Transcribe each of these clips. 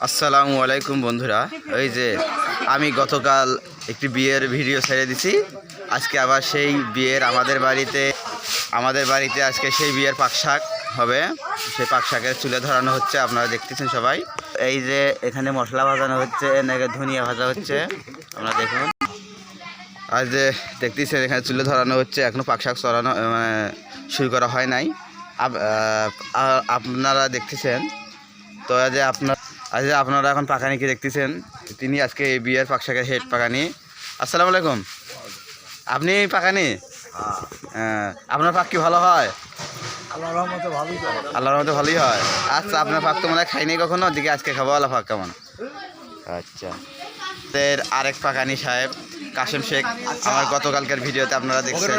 আসসালামু আলাইকুম বন্ধুরা। ওই যে আমি গতকাল একটি বিয়ের ভিডিও ছেড়ে দিছি। আজকে আবার সেই বিয়ের আমাদের বাড়িতে আমাদের বাড়িতে আজকে সেই বিয়ের পাকশাক হবে। সেই পাকশাকের চুলে ধরানো হচ্ছে, আপনারা দেখতেছেন সবাই। এই যে এখানে মশলা ভাজানো হচ্ছে নাকি ধনিয়া ভাজা হচ্ছে। আপনারা দেখুন। আর যে দেখতেছেন এখানে চুলে ধরানো হচ্ছে, এখনও পাকশাক চড়ানো মানে শুরু করা হয় নাই। আপ- আপনারা দেখতেছেন। তো আজ আপনার আজ আপনারা এখন পাকানিকে দেখতেছেন। তিনি আজকে এই বিয়ের পাকশাকের হেড পাকানি। আসসালামু আলাইকুম। আপনি পাকানি? হ্যাঁ আপনার পাক কি ভালো হয়? রহমতে ভালোই আল্লাহর মতো ভালোই হয়। আচ্ছা আপনার পাক তো মনে হয় খাইনি কখনো? দিকে আজকে খাব আল্লাহ পাক কেমন। আচ্ছা। এর আরেক পাকানি সাহেব কাশেম শেখ আমার গতকালকার ভিডিওতে আপনারা দেখছেন।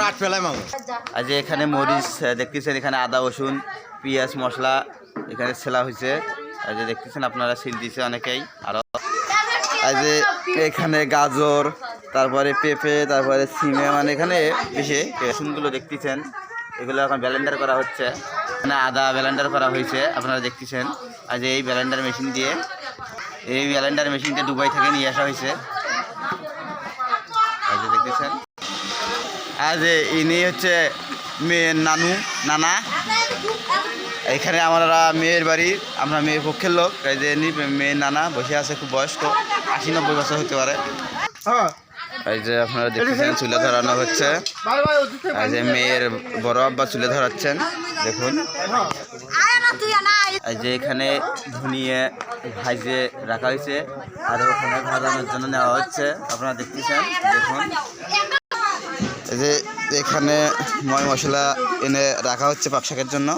আজ এখানে মরিচ দেখতেছেন এখানে আদা রসুন পেঁয়াজ মশলা এখানে ছেলা হয়েছে। যে দেখতেছেন আপনারা, সিল দিছে অনেকেই। আরও আর যে এখানে গাজর, তারপরে পেঁপে, তারপরে সিমে মানে এখানে বেশি রসুনগুলো দেখতেছেন। এগুলো এখন ব্যালেন্ডার করা হচ্ছে। এখানে আদা ব্যালেন্ডার করা হয়েছে, আপনারা দেখতেছেন। আর যে এই ব্যালেন্ডার মেশিন দিয়ে, এই ব্যালেন্ডার মেশিনটা দুবাই থেকে নিয়ে আসা হয়েছে। যে দেখতেছেন। যে ইনি হচ্ছে মেয়ের নানু, নানা। এখানে আমরা মেয়ের বাড়ি, আমরা মেয়ের পক্ষের লোক, এই যে মেয়ের নানা বসে আছে, খুব বয়স্ক আশি নব্বই বছর হতে পারে। এই যে আপনারা দেখতেছেন, চুলে ধরানো হচ্ছে। এই যে মেয়ের বড় আব্বা চুলে ধরাচ্ছেন, দেখুন। এই যে এখানে ধনিয়ে ভাইজে রাখা হয়েছে, আর ওখানে ভাজানোর জন্য নেওয়া হচ্ছে। আপনারা দেখতেছেন, দেখুন। এই যে এখানে ময় মশলা এনে রাখা হচ্ছে পাকশাকের জন্য।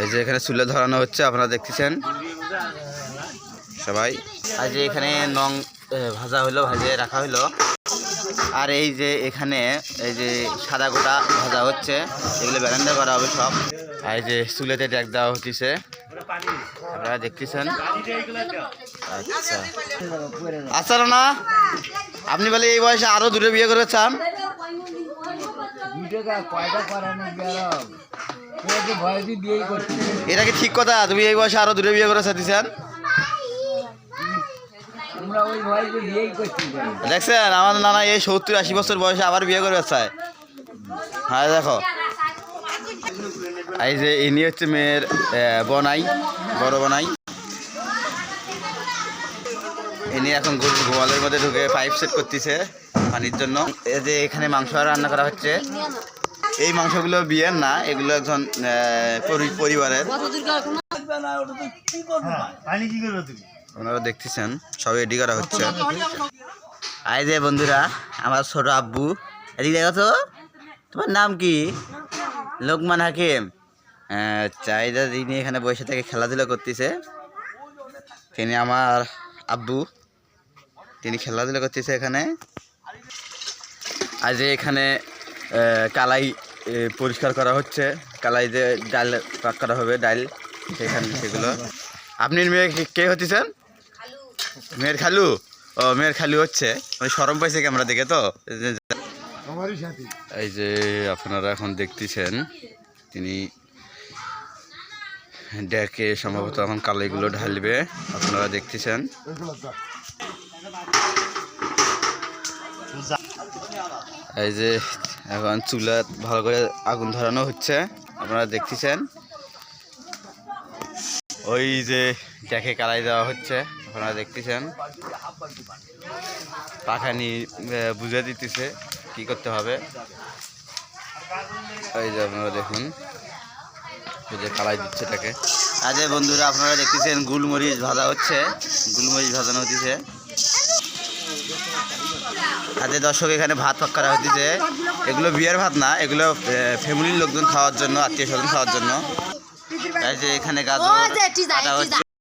এই যে এখানে চুলে ধরানো হচ্ছে, আপনারা দেখতেছেন। সবাই। আর যে এখানে নং ভাজা হলো ভাজে রাখা হলো আর এই যে এখানে, এই যে সাদা গোটা ভাজা হচ্ছে, এগুলো ব্যালেন্ডার করা হবে সব। আর এই যে চুলেতে ডেক দেওয়া হচ্ছে। আপনারা দেখতেছেন। আচ্ছা। আচ্ছা না আপনি বলে এই বয়সে আরও দূরে বিয়ে করতে চান? করে এটা কি ঠিক কথা? তুমি এই বয়সে আরও দূরে বিয়ে করে করছি দেখছেন, আমার নানা এই সত্তর আশি বছর বয়সে আবার বিয়ে করবে চায় হ্যাঁ দেখো, এই যে ইনি হচ্ছে মেয়ের বনাই, বড় বনাই। ইনি এখন গোয়ালের মধ্যে ঢুকে পাইপ সেট করতেছে পানির জন্য। এই যে এখানে মাংস রান্না করা হচ্ছে। এই মাংসগুলো বিয়ের না এগুলো একজন পরিবারের। আপনারা দেখতেছেন সব রেডি করা হচ্ছে। আই যে বন্ধুরা আমার ছোট আব্বু। এদিকে দেখো তো তোমার নাম কি? লোকমান হাকিম। হ্যাঁ, চাহিদা তিনি এখানে বসে থেকে খেলাধুলা করতেছে তিনি আমার আব্বু। তিনি খেলাধুলা করতেছে এখানে। আজ এখানে কালাই পরিষ্কার করা হচ্ছে। কালাই যে ডাল পাক করা হবে ডাল সেখানে সেগুলো। আপনি মেয়ে কে- হতেছেন? মেয়ের খালু? ও মেয়ের খালু হচ্ছে। মানে সরম পাইছে ক্যামেরা দেখে তো? এই যে আপনারা এখন দেখতেছেন তিনি ডেকে সম্ভবত এখন কালাইগুলো ঢালবে। আপনারা দেখতেছেন। এই যে এখন চুলা ভালো করে আগুন ধরানো হচ্ছে। আপনারা দেখতেছেন। ওই যে ডেকে কালাই দেওয়া হচ্ছে, আপনারা দেখতেছেন। পাখানি বুঝে দিতেছে কি করতে হবে। এই যে আপনারা দেখুন, এই যে কালাই দিচ্ছে তাকে আজ বন্ধুরা, আপনারা দেখতেছেন গুলমরিচ ভাজা হচ্ছে। গুলমরিচ ভাজানো হচ্ছে। আজকে দর্শক এখানে ভাত পাক করা হতেছে এগুলো বিয়ের ভাত না এগুলো ফ্যামিলির লোকজন খাওয়ার জন্য আত্মীয় স্বজন খাওয়ার জন্য। এই যে এখানে গাজর হচ্ছে